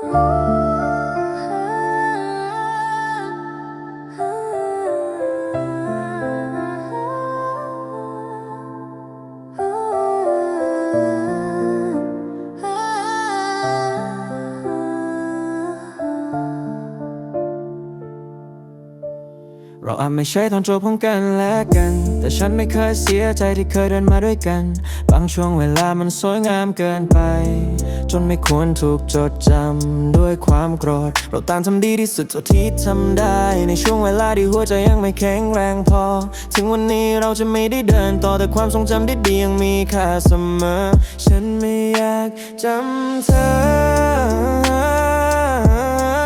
Oh. เราอาจไม่ใช่ตอนจบของกันและกัน แต่ฉันไม่เคยเสียใจที่เคยเดินมาด้วยกัน บางช่วงเวลามันสวยงามเกินไป จนไม่ควรถูกจดจำด้วยความโกรธ เราต่างทำดีที่สุดเท่าที่ทำได้ ในช่วงเวลาที่หัวใจยังไม่แข็งแรงพอ ถึงวันนี้เราจะไม่ได้เดินต่อแต่ความทรงจำดีๆยังมีค่าเสมอ ฉันไม่อยากจำเธอ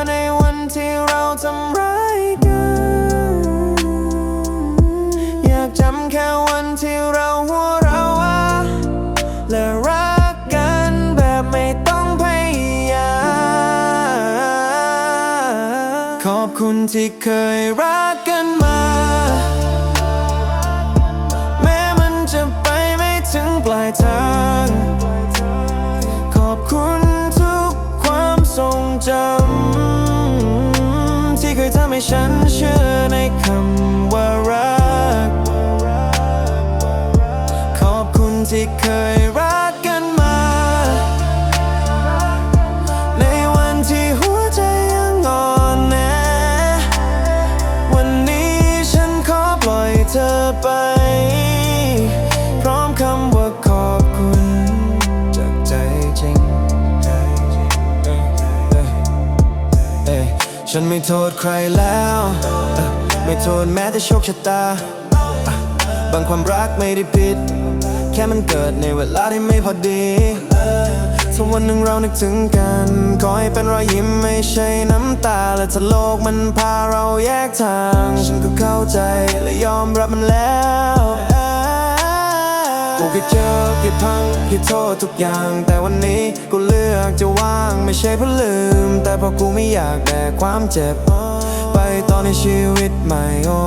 ในวันที่เราทำ ขอบคุณที่เคยรักกันมา แม้มันจะไปไม่ถึงปลายทาง ขอบคุณทุกความทรงจำ ที่เคยทำให้ฉันเชื่อในคำว่ารัก ขอบคุณที่เคยรัก อยเธอไป พร้อมคำว่าขอบคุณ จากใจจริงเอเอฉันไม่โทษใครแล้ว ไม่โทษแม้แต่โชคชะตา บางความรักไม่ได้ผิด แค่มันเกิดในเวลาที่ไม่พอดี ถ้าวันหนึ่งเรานึกถึงกันขอให้เป็นรอยยิ้มไม่ใช่น้ำตา และถ้าโลกมันพาเราแยกทาง ฉันก็เข้าใจและยอมรับมันแล้วกูแค่เจอแค่พังแค่โทษทุกอย่าง แต่วันนี้กูเลือกจะว่างไม่ใช่เพราะลืม แต่เพราะกูไม่อยากแบกความเจ็บ ไปตอนในชีวิตใหม่โอ้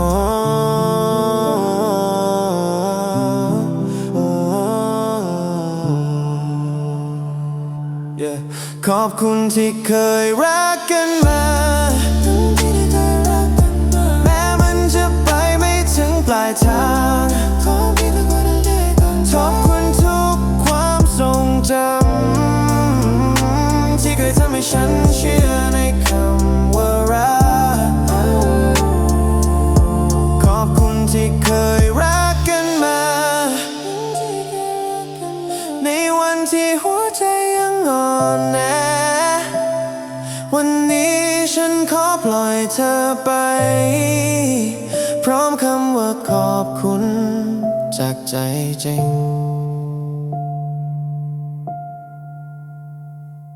ขอบคุณที่เคยรักกันมาแม้มันจะไปไม่ถึงปลายทางขอบคุณทุกความทรงจำที่เคยทำให้ฉันเชื่อในคำว่ารักขอบคุณที่เคย วันที่หัวใจยังอ่อนแอวันนี้ฉันขอปล่อยเธอไป พร้อมคำว่าขอบคุณ จากใจจริง